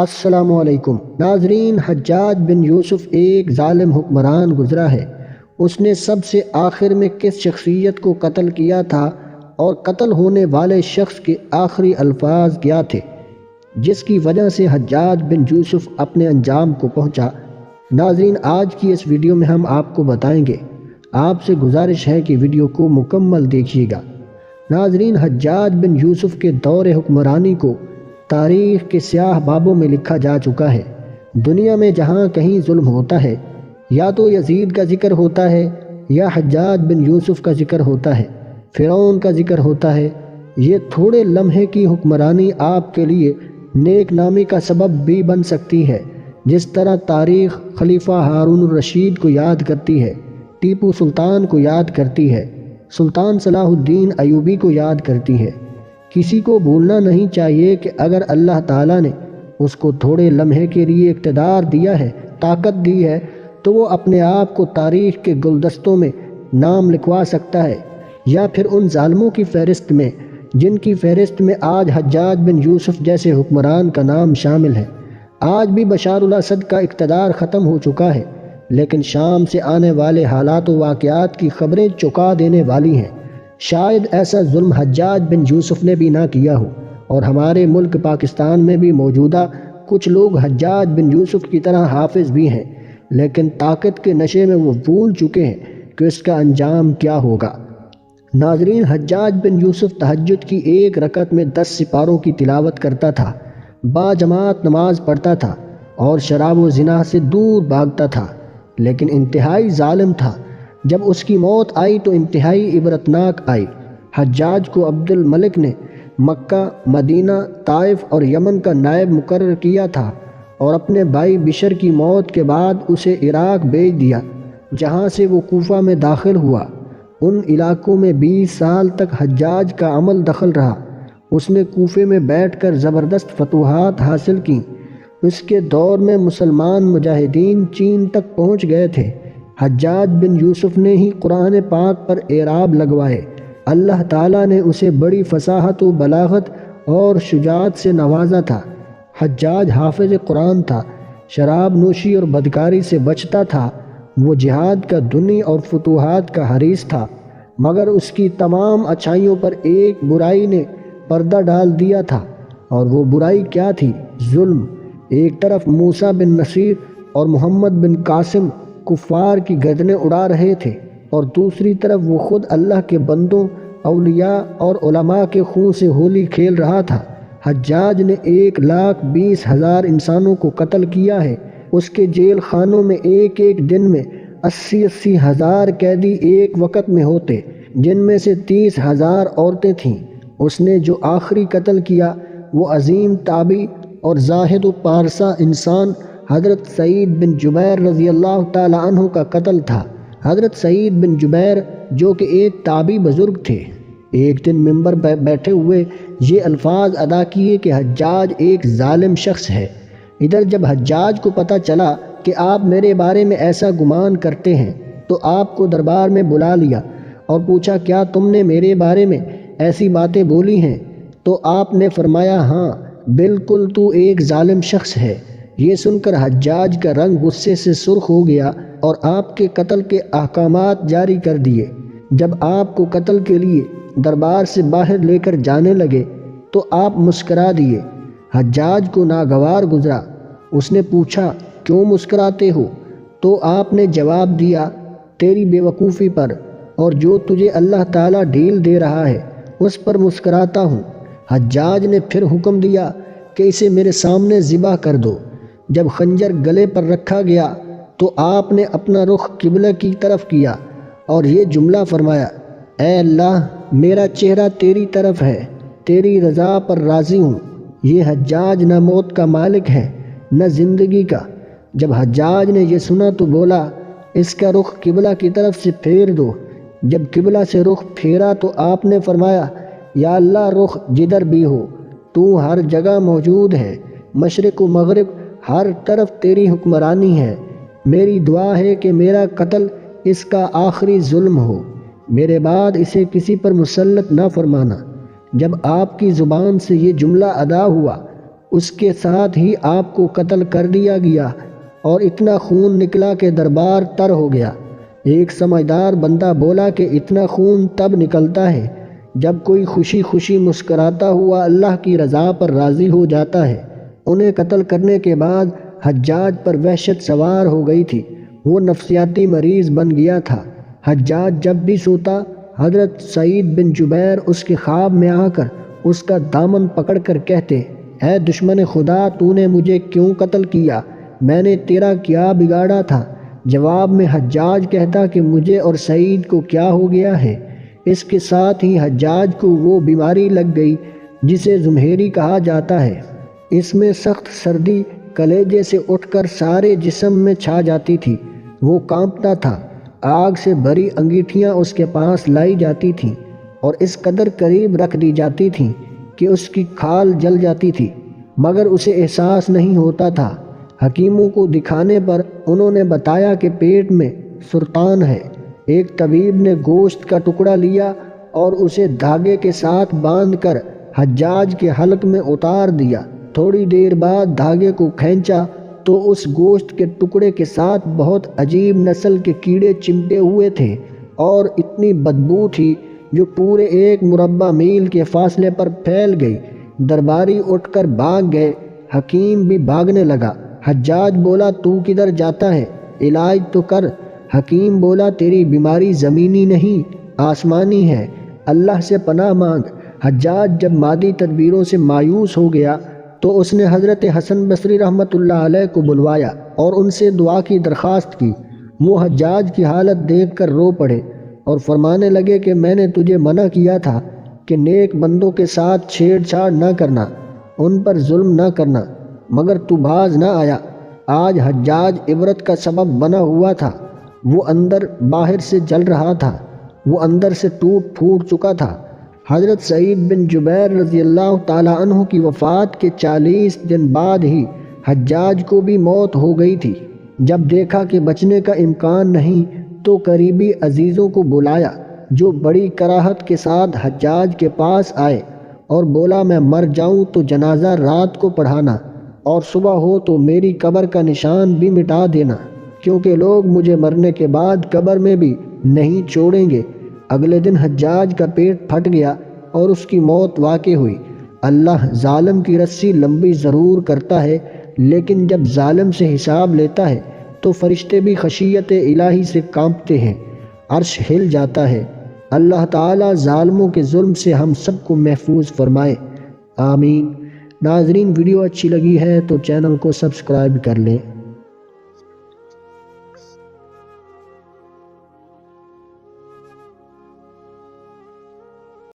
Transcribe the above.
السلام علیکم۔ ناظرین، حجاج بن یوسف ایک ظالم حکمران گزرا ہے۔ اس نے سب سے آخر میں کس شخصیت کو قتل کیا تھا اور قتل ہونے والے شخص کے آخری الفاظ کیا تھے، جس کی وجہ سے حجاج بن یوسف اپنے انجام کو پہنچا؟ ناظرین، آج کی اس ویڈیو میں ہم آپ کو بتائیں گے۔ آپ سے گزارش ہے کہ ویڈیو کو مکمل دیکھیے گا۔ ناظرین، حجاج بن یوسف کے دور حکمرانی کو تاریخ کے سیاہ بابوں میں لکھا جا چکا ہے۔ دنیا میں جہاں کہیں ظلم ہوتا ہے، یا تو یزید کا ذکر ہوتا ہے، یا حجاج بن یوسف کا ذکر ہوتا ہے۔ فرعون کا ذکر ہوتا ہے۔ یہ تھوڑے لمحے کی حکمرانی آپ کے لیے نیک نامی کا سبب بھی بن سکتی ہے، جس طرح تاریخ خلیفہ ہارون الرشید کو یاد کرتی ہے، ٹیپو سلطان کو یاد کرتی ہے، سلطان صلاح الدین ایوبی کو یاد کرتی ہے۔ کسی کو بھولنا نہیں چاہیے کہ اگر اللہ تعالیٰ نے اس کو تھوڑے لمحے کے لیے اقتدار دیا ہے، طاقت دی ہے، تو وہ اپنے آپ کو تاریخ کے گلدستوں میں نام لکھوا سکتا ہے یا پھر ان ظالموں کی فہرست میں، جن کی فہرست میں آج حجاج بن یوسف جیسے حکمران کا نام شامل ہے۔ آج بھی بشار الاسد کا اقتدار ختم ہو چکا ہے، لیکن شام سے آنے والے حالات و واقعات کی خبریں چکا دینے والی ہیں۔ شاید ایسا ظلم حجاج بن یوسف نے بھی نہ کیا ہو، اور ہمارے ملک پاکستان میں بھی موجودہ کچھ لوگ حجاج بن یوسف کی طرح حافظ بھی ہیں، لیکن طاقت کے نشے میں وہ بھول چکے ہیں کہ اس کا انجام کیا ہوگا۔ ناظرین، حجاج بن یوسف تہجد کی ایک رکعت میں دس سپاروں کی تلاوت کرتا تھا، با جماعت نماز پڑھتا تھا، اور شراب و زنا سے دور بھاگتا تھا، لیکن انتہائی ظالم تھا۔ جب اس کی موت آئی تو انتہائی عبرتناک آئی۔ حجاج کو عبد الملک نے مکہ، مدینہ، طائف اور یمن کا نائب مقرر کیا تھا اور اپنے بھائی بشر کی موت کے بعد اسے عراق بھیج دیا، جہاں سے وہ کوفہ میں داخل ہوا۔ ان علاقوں میں بیس سال تک حجاج کا عمل دخل رہا۔ اس نے کوفے میں بیٹھ کر زبردست فتوحات حاصل کیں۔ اس کے دور میں مسلمان مجاہدین چین تک پہنچ گئے تھے۔ حجاج بن یوسف نے ہی قرآن پاک پر اعراب لگوائے۔ اللہ تعالیٰ نے اسے بڑی فصاحت و بلاغت اور شجاعت سے نوازا تھا۔ حجاج حافظ قرآن تھا۔ شراب نوشی اور بدکاری سے بچتا تھا۔ وہ جہاد کا دنی اور فتوحات کا حریث تھا۔ مگر اس کی تمام اچھائیوں پر ایک برائی نے پردہ ڈال دیا تھا۔ اور وہ برائی کیا تھی؟ ظلم۔ ایک طرف موسیٰ بن نصیر اور محمد بن قاسم کفار کی گردنیں اڑا رہے تھے اور دوسری طرف وہ خود اللہ کے بندوں، اولیاء اور علماء کے خون سے ہولی کھیل رہا تھا۔ حجاج نے ایک لاکھ بیس ہزار انسانوں کو قتل کیا ہے۔ اس کے جیل خانوں میں ایک ایک دن میں اسی اسی ہزار قیدی ایک وقت میں ہوتے، جن میں سے تیس ہزار عورتیں تھیں۔ اس نے جو آخری قتل کیا، وہ عظیم تابی اور زاہد و پارسا انسان حضرت سعید بن جبیر رضی اللہ تعالی عنہ کا قتل تھا۔ حضرت سعید بن جبیر جو کہ ایک تابی بزرگ تھے۔ ایک دن ممبر بیٹھے ہوئے یہ الفاظ ادا کیے کہ حجاج ایک ظالم شخص ہے۔ ادھر جب حجاج کو پتہ چلا کہ آپ میرے بارے میں ایسا گمان کرتے ہیں تو آپ کو دربار میں بلا لیا اور پوچھا، کیا تم نے میرے بارے میں ایسی باتیں بولی ہیں؟ تو آپ نے فرمایا ہاں بالکل تو ایک ظالم شخص ہے۔ یہ سن کر حجاج کا رنگ غصے سے سرخ ہو گیا اور آپ کے قتل کے احکامات جاری کر دیے۔ جب آپ کو قتل کے لیے دربار سے باہر لے کر جانے لگے تو آپ مسکرا دیے۔ حجاج کو ناگوار گزرا۔ اس نے پوچھا، کیوں مسکراتے ہو؟ تو آپ نے جواب دیا، تیری بے وقوفی پر، اور جو تجھے اللہ تعالیٰ ڈھیل دے رہا ہے، اس پر مسکراتا ہوں۔ حجاج نے پھر حکم دیا کہ اسے میرے سامنے ذبح کر دو۔ جب خنجر گلے پر رکھا گیا تو آپ نے اپنا رخ قبلہ کی طرف کیا اور یہ جملہ فرمایا، اے اللہ، میرا چہرہ تیری طرف ہے، تیری رضا پر راضی ہوں۔ یہ حجاج نہ موت کا مالک ہے، نہ زندگی کا۔ جب حجاج نے یہ سنا تو بولا، اس کا رخ قبلہ کی طرف سے پھیر دو۔ جب قبلہ سے رخ پھیرا تو آپ نے فرمایا، یا اللہ، رخ جدھر بھی ہو، تو ہر جگہ موجود ہے، مشرق و مغرب ہر طرف تیری حکمرانی ہے۔ میری دعا ہے کہ میرا قتل اس کا آخری ظلم ہو۔ میرے بعد اسے کسی پر مسلط نہ فرمانا۔ جب آپ کی زبان سے یہ جملہ ادا ہوا، اس کے ساتھ ہی آپ کو قتل کر دیا گیا اور اتنا خون نکلا کہ دربار تر ہو گیا۔ ایک سمجھدار بندہ بولا کہ اتنا خون تب نکلتا ہے جب کوئی خوشی خوشی مسکراتا ہوا اللہ کی رضا پر راضی ہو جاتا ہے۔ انہیں قتل کرنے کے بعد حجاج پر وحشت سوار ہو گئی تھی۔ وہ نفسیاتی مریض بن گیا تھا۔ حجاج جب بھی سوتا، حضرت سعید بن جبیر اس کے خواب میں آ کر اس کا دامن پکڑ کر کہتے، اے دشمن خدا، تو نے مجھے کیوں قتل کیا؟ میں نے تیرا کیا بگاڑا تھا۔ جواب میں حجاج کہتا کہ مجھے اور سعید کو کیا ہو گیا ہے۔ اس کے ساتھ ہی حجاج کو وہ بیماری لگ گئی، جسے زمہیری کہا جاتا ہے۔ اس میں سخت سردی کلیجے سے اٹھ کر سارے جسم میں چھا جاتی تھی۔ وہ کانپتا تھا۔ آگ سے بھری انگیٹھیاں اس کے پاس لائی جاتی تھیں اور اس قدر قریب رکھ دی جاتی تھیں کہ اس کی کھال جل جاتی تھی۔ مگر اسے احساس نہیں ہوتا تھا۔ حکیموں کو دکھانے پر انہوں نے بتایا کہ پیٹ میں سرطان ہے۔ ایک طبیب نے گوشت کا ٹکڑا لیا اور اسے دھاگے کے ساتھ باندھ کر حجاج کے حلق میں اتار دیا۔ تھوڑی دیر بعد دھاگے کو کھینچا تو اس گوشت کے ٹکڑے کے ساتھ بہت عجیب نسل کے کیڑے چمٹے ہوئے تھے اور اتنی بدبو تھی جو پورے ایک مربع میل کے فاصلے پر پھیل گئی۔ درباری اٹھ کر بھاگ گئے۔ حکیم بھی بھاگنے لگا۔ حجاج بولا، تو کدھر جاتا ہے؟ علاج تو کر۔ حکیم بولا، تیری بیماری زمینی نہیں، آسمانی ہے۔ اللہ سے پناہ مانگ۔ حجاج جب مادی تدبیروں سے مایوس ہو گیا تو اس نے حضرت حسن بصری رحمۃ اللہ علیہ کو بلوایا اور ان سے دعا کی درخواست کی۔ وہ حجاج کی حالت دیکھ کر رو پڑے اور فرمانے لگے کہ میں نے تجھے منع کیا تھا کہ نیک بندوں کے ساتھ چھیڑ چھاڑ نہ کرنا، ان پر ظلم نہ کرنا، مگر تو باز نہ آیا۔ آج حجاج عبرت کا سبب بنا ہوا تھا۔ وہ اندر باہر سے جل رہا تھا، وہ اندر سے ٹوٹ پھوٹ چکا تھا۔ حضرت سعید بن جبیر رضی اللہ تعالیٰ عنہ کی وفات کے چالیس دن بعد ہی حجاج کو بھی موت ہو گئی تھی۔ جب دیکھا کہ بچنے کا امکان نہیں تو قریبی عزیزوں کو بلایا، جو بڑی کراہت کے ساتھ حجاج کے پاس آئے اور بولا، میں مر جاؤں تو جنازہ رات کو پڑھانا اور صبح ہو تو میری قبر کا نشان بھی مٹا دینا، کیونکہ لوگ مجھے مرنے کے بعد قبر میں بھی نہیں چھوڑیں گے۔ اگلے دن حجاج کا پیٹ پھٹ گیا اور اس کی موت واقع ہوئی۔ اللہ ظالم کی رسی لمبی ضرور کرتا ہے، لیکن جب ظالم سے حساب لیتا ہے تو فرشتے بھی خشیت الہی سے کانپتے ہیں۔ عرش ہل جاتا ہے۔ اللہ تعالیٰ ظالموں کے ظلم سے ہم سب کو محفوظ فرمائے۔ آمین۔ ناظرین، ویڈیو اچھی لگی ہے تو چینل کو سبسکرائب کر لیں۔